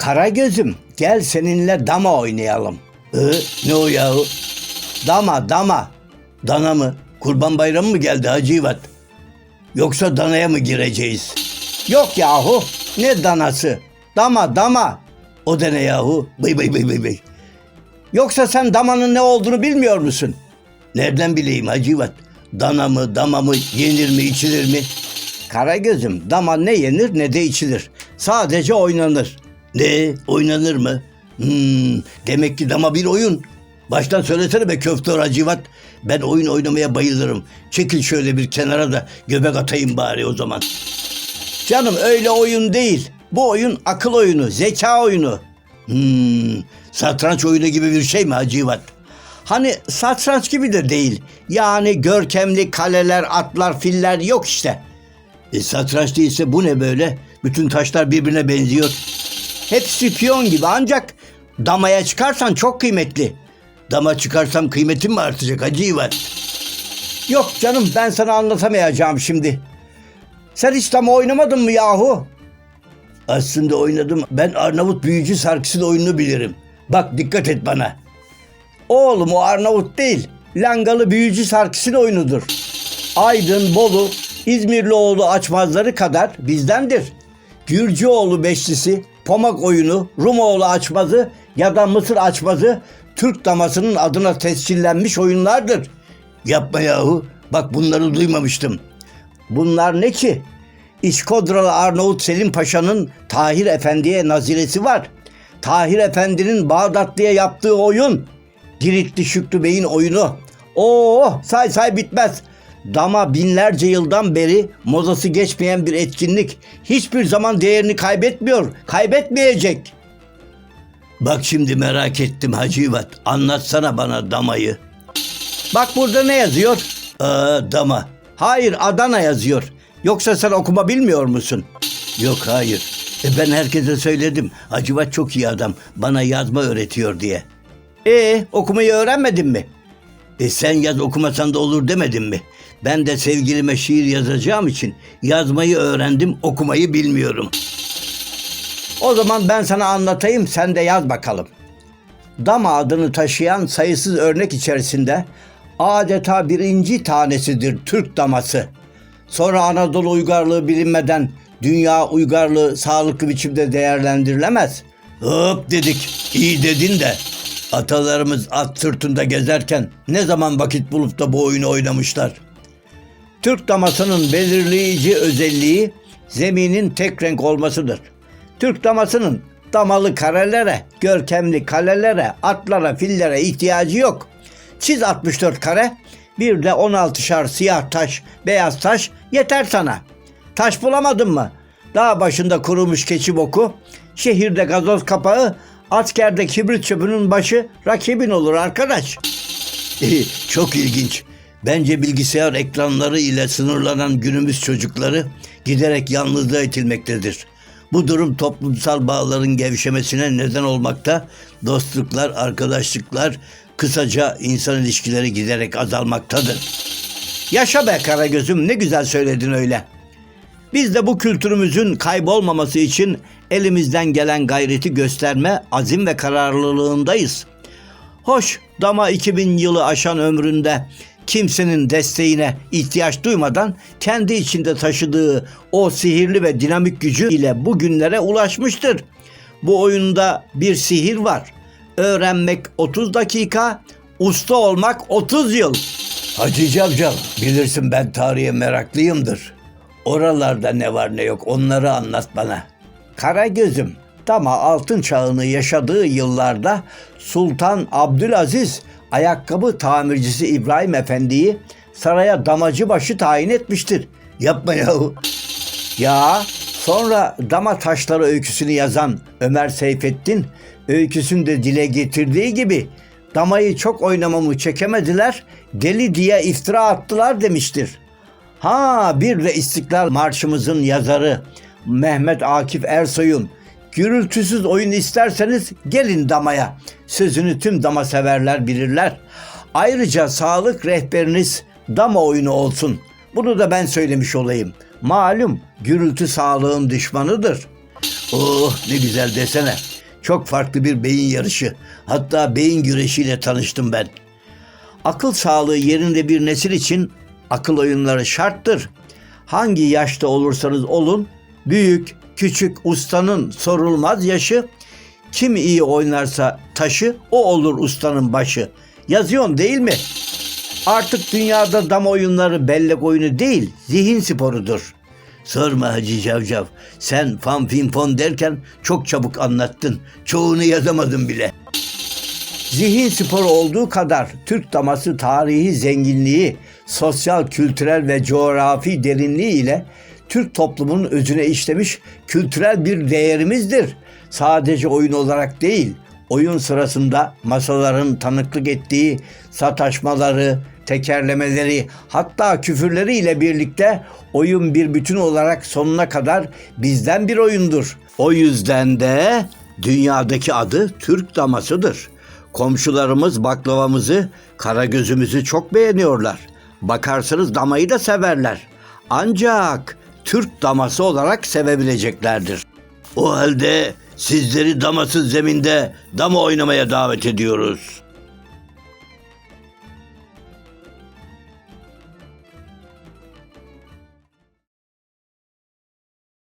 Kara gözüm gel seninle dama oynayalım. Hı, ne o yahu? Dama dama. Dana mı? Kurban bayramı mı geldi Hacı İvat? Yoksa danaya mı gireceğiz? Yok yahu. Ne danası? Dama dama. O da ne yahu? Bıy bıy bıy bıy bıy. Yoksa sen damanın ne olduğunu bilmiyor musun? Nereden bileyim Hacı İvat? Dana mı, dama mı, yenir mi, içilir mi? Karagözüm, dama ne yenir ne de içilir. Sadece oynanır. Ne? Oynanır mı? Hmm, demek ki dama bir oyun. Baştan söylesene be köfte Hacivat. Ben oyun oynamaya bayılırım. Çekil şöyle bir kenara da göbek atayım bari o zaman. Canım öyle oyun değil. Bu oyun akıl oyunu, zeka oyunu. Hmm, satranç oyunu gibi bir şey mi Hacivat? Hani satranç gibi de değil. Yani görkemli kaleler, atlar, filler yok işte. E, satranç değilse bu ne böyle? Bütün taşlar birbirine benziyor. Hepsi piyon gibi ancak damaya çıkarsan çok kıymetli. Dama çıkarsam kıymetim mi artacak Hacı İvat? Yok canım ben sana anlatamayacağım şimdi. Sen hiç dama oynamadın mı yahu? Aslında oynadım. Ben Arnavut büyücü sarkısının oyununu bilirim. Bak dikkat et bana. Oğlum o Arnavut değil. Langalı büyücü sarkısının oyunudur. Aydın, Bolu, İzmirlioğlu açmazları kadar bizdendir. Gürcüoğlu beşlisi, Pomak oyunu, Rumoğlu açmazı ya da Mısır açmazı Türk damasının adına tescillenmiş oyunlardır. Yapma yahu. Bak bunları duymamıştım. Bunlar ne ki? İşkodralı Arnavut Selim Paşa'nın Tahir Efendi'ye naziresi var. Tahir Efendi'nin Bağdatlı'ya yaptığı oyun. Giritli Şükrü Bey'in oyunu. Oo say say bitmez. Dama binlerce yıldan beri mozası geçmeyen bir etkinlik. Hiçbir zaman değerini kaybetmiyor. Kaybetmeyecek. Bak şimdi merak ettim Hacı İvat. Anlatsana bana damayı. Bak burada ne yazıyor? Aa, dama. Hayır Adana yazıyor. Yoksa sen okuma bilmiyor musun? Yok hayır. E ben herkese söyledim. Hacivat çok iyi adam. Bana yazma öğretiyor diye. E okumayı öğrenmedin mi? E sen yaz okumasan da olur demedin mi? Ben de sevgilime şiir yazacağım için yazmayı öğrendim, okumayı bilmiyorum. O zaman ben sana anlatayım, sen de yaz bakalım. Dama adını taşıyan sayısız örnek içerisinde adeta birinci tanesidir Türk daması. Sonra Anadolu uygarlığı bilinmeden dünya uygarlığı sağlıklı biçimde değerlendirilemez. Hop dedik, iyi dedin de atalarımız at sırtında gezerken ne zaman vakit bulup da bu oyunu oynamışlar. Türk damasının belirleyici özelliği zeminin tek renk olmasıdır. Türk damasının damalı karelere, görkemli kalelere, atlara, fillere ihtiyacı yok. Çiz 64 kare, bir de 16'şar siyah taş, beyaz taş yeter sana. Taş bulamadın mı? Dağ başında kurumuş keçi boku, şehirde gazoz kapağı, askerde kibrit çöpünün başı rakibin olur arkadaş. Çok ilginç. Bence bilgisayar ekranları ile sınırlanan günümüz çocukları giderek yalnızlığa itilmektedir. Bu durum toplumsal bağların gevşemesine neden olmakta, dostluklar, arkadaşlıklar, kısaca insan ilişkileri giderek azalmaktadır. Yaşa be Karagöz'üm ne güzel söyledin öyle. Biz de bu kültürümüzün kaybolmaması için elimizden gelen gayreti gösterme azim ve kararlılığındayız. Hoş dama 2000 yılı aşan ömründe kimsenin desteğine ihtiyaç duymadan kendi içinde taşıdığı o sihirli ve dinamik gücü ile bugünlere ulaşmıştır. Bu oyunda bir sihir var. Öğrenmek 30 dakika, usta olmak 30 yıl. Hacı Cavcav, bilirsin ben tarihe meraklıyımdır. Oralarda ne var ne yok onları anlat bana. Kara gözüm, Dama altın çağını yaşadığı yıllarda Sultan Abdülaziz ayakkabı tamircisi İbrahim Efendi'yi saraya damacıbaşı tayin etmiştir. Yapma yahu. Ya sonra dama taşları öyküsünü yazan Ömer Seyfettin öyküsünde dile getirdiği gibi damayı çok oynamamı çekemediler, deli diye iftira attılar demiştir. Ha bir de İstiklal Marşımızın yazarı Mehmet Akif Ersoy'un gürültüsüz oyun isterseniz gelin damaya. Sözünü tüm dama severler bilirler. Ayrıca sağlık rehberiniz dama oyunu olsun. Bunu da ben söylemiş olayım. Malum gürültü sağlığın düşmanıdır. Oh ne güzel desene. Çok farklı bir beyin yarışı. Hatta beyin güreşiyle tanıştım ben. Akıl sağlığı yerinde bir nesil için akıl oyunları şarttır. Hangi yaşta olursanız olun, büyük, küçük, ustanın sorulmaz yaşı, kim iyi oynarsa taşı, o olur ustanın başı. Yazıyorsun değil mi? Artık dünyada dam oyunları bellek oyunu değil, zihin sporudur. Sorma Hacı Cavcav, sen fan fin fon derken çok çabuk anlattın. Çoğunu yazamadım bile. Zihin sporu olduğu kadar Türk daması tarihi zenginliği, sosyal, kültürel ve coğrafi derinliği ile Türk toplumunun özüne işlemiş kültürel bir değerimizdir. Sadece oyun olarak değil, oyun sırasında masaların tanıklık ettiği sataşmaları, tekerlemeleri, hatta küfürleri ile birlikte oyun bir bütün olarak sonuna kadar bizden bir oyundur. O yüzden de dünyadaki adı Türk damasıdır. Komşularımız baklavamızı, karagözümüzü çok beğeniyorlar. Bakarsanız damayı da severler. Ancak Türk daması olarak sevebileceklerdir. O halde sizleri damasız zeminde dama oynamaya davet ediyoruz.